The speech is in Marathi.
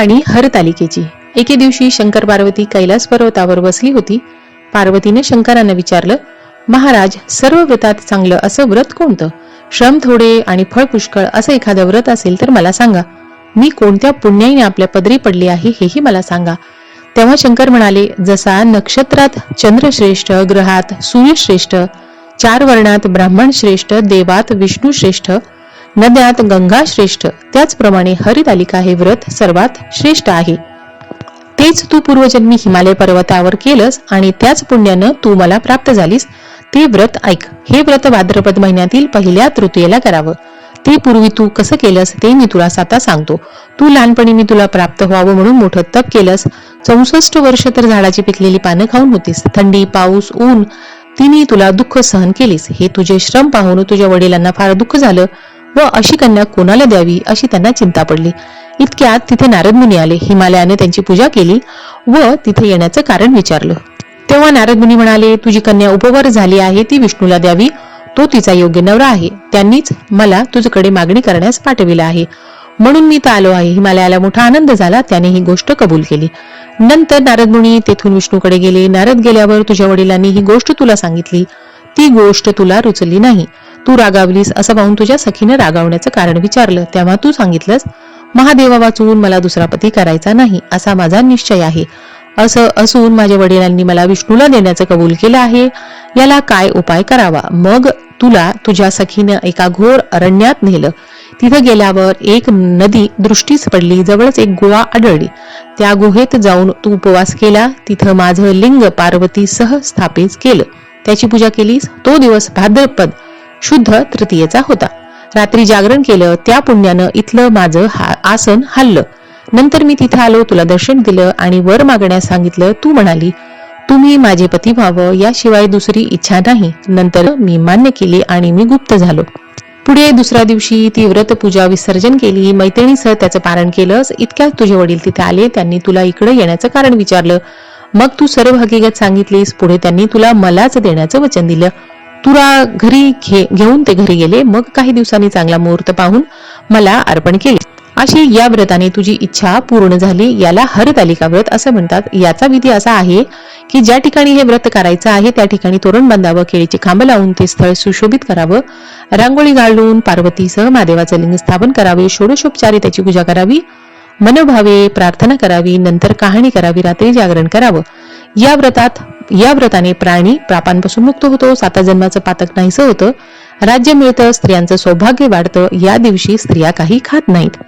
कहाणी हरतालिकेची. एके दिवशी शंकर पार्वती कैलास पर्वतावर बसली होती. पार्वतीने शंकरांना विचारलं महाराज सर्व व्रतात चांगलं असं व्रत कोणतं? श्रम थोडे आणि फळ पुष्कळ असं एखादं व्रत असेल तर मला सांगा. मी कोणत्या पुण्याईने आपल्या पदरी पडली आहे हेही मला सांगा. तेव्हा शंकर म्हणाले जसा नक्षत्रात चंद्रश्रेष्ठ ग्रहात सूर्यश्रेष्ठ चार वर्णात ब्राह्मण श्रेष्ठ देवात विष्णू श्रेष्ठ नद्यात गंगा श्रेष्ठ. त्याचप्रमाणे हरितालिका हे व्रत सर्वात श्रेष्ठ आहे. तेच तू पूर्वजन्मी हिमालय पर्वतावर केलंस आणि त्याच पुण्यानं तू मला प्राप्त झालीस. ते व्रत ऐक. हे व्रत भाद्रपद महिन्यातील पहिल्या तृतीयेला करावं. ते पूर्वी तू कसं केलंस ते मी तुला आता सांगतो. तू लहानपणी मी तुला प्राप्त व्हावं म्हणून मोठं तप केलंस. चौसष्ट वर्ष तर झाडाची पिकलेली पानं खाऊन होतीस. थंडी पाऊस ऊन तिने तुला दुःख सहन केलीस. हे तुझे श्रम पाहून तुझ्या वडिलांना फार दुःख झालं. व अशी कन्या कोणाला द्यावी अशी त्यांना चिंता पडली. इतक्यात तिथे नारद मुनी आले. हिमालयाने त्यांची पूजा केली व तिथे येण्याचं कारण विचारलं. तेव्हा नारद मुनी म्हणाले तुझी कन्या उपवर झाली आहे ती विष्णूला द्यावी. तो तिचा योग्य नवरा आहे. त्यांनीच मला तुझकडे मागणी करण्यास पाठविलं आहे. म्हणून मी तर आलो आहे. हिमालयाला मोठा आनंद झाला. त्याने ही गोष्ट कबूल केली. नंतर नारद मुनी तेथून विष्णूकडे गेले. नारद गेल्यावर तुझ्या वडिलांनी ही गोष्ट तुला सांगितली. ती गोष्ट तुला रुचली नाही. तू रागावलीस असं पाहून तुझ्या सखीनं रागावण्याचं कारण विचारलं तेव्हा तू सांगितलंस महादेवा वाचून मला दुसरा पती करायचा नाही असा माझा निश्चय आहे. असं असून माझ्या वडिलांनी मला विष्णूला देण्याचं कबूल केलं आहे याला काय उपाय करावा? मग तुला तुझ्या सखीनं एका घोर अरण्यात नेलं. तिथं गेल्यावर एक नदी दृष्टीस पडली जवळच एक गुहा आढळली. त्या गुहेत जाऊन तू उपवास केला तिथं माझं लिंग पार्वतीसह स्थापित केलं. त्याची पूजा केलीस तो दिवस भाद्रपद. शुद्ध तृतीयेचा होता. रात्री जागरण केलं त्या पुण्यानं इथलं माझं हा आसन हल्लं. नंतर मी तिथं आलो तुला दर्शन दिलं आणि वर मागण्यास सांगितलं तू म्हणाली तुम्ही माझे पती व्हावं याशिवाय दुसरी इच्छा नाही. नंतर मी मान्य केली आणि मी गुप्त झालो. पुढे दुसऱ्या दिवशी ती व्रत पूजा विसर्जन केली मैत्रिणीसह त्याचं पारण केलंस इतक्यात तुझे वडील तिथे आले त्यांनी तुला इकडे येण्याचं कारण विचारलं. मग तू सर्व हकीकत सांगितलीस पुढे त्यांनी तुला मलाच देण्याचं वचन दिलं. तुरा घरी घे घेऊन ते घरी गेले. मग काही दिवसांनी चांगला मुहूर्त पाहून मला अर्पण केले. अशी या व्रताने तुझी इच्छा पूर्ण झाली याला हरतालिका व्रत असं म्हणतात. याचा विधी असा आहे की ज्या ठिकाणी हे व्रत करायचं आहे त्या ठिकाणी तोरण बांधावं केळीचे खांब लावून ते स्थळ सुशोभित करावं. रांगोळी घालून पार्वतीसह महादेवाचं लिंग स्थापन करावे षोडशोपचारी त्याची पूजा करावी मनोभावे प्रार्थना करावी नंतर कहाणी करावी रात्री जागरण करावं. या व्रतात या व्रताने प्राणी पापांपासून मुक्त होतो साता जन्माचं पातक नाहीसं होतं. राज्य मिळतं स्त्रियांचं सौभाग्य वाढतं. या दिवशी स्त्रिया काही खात नाहीत.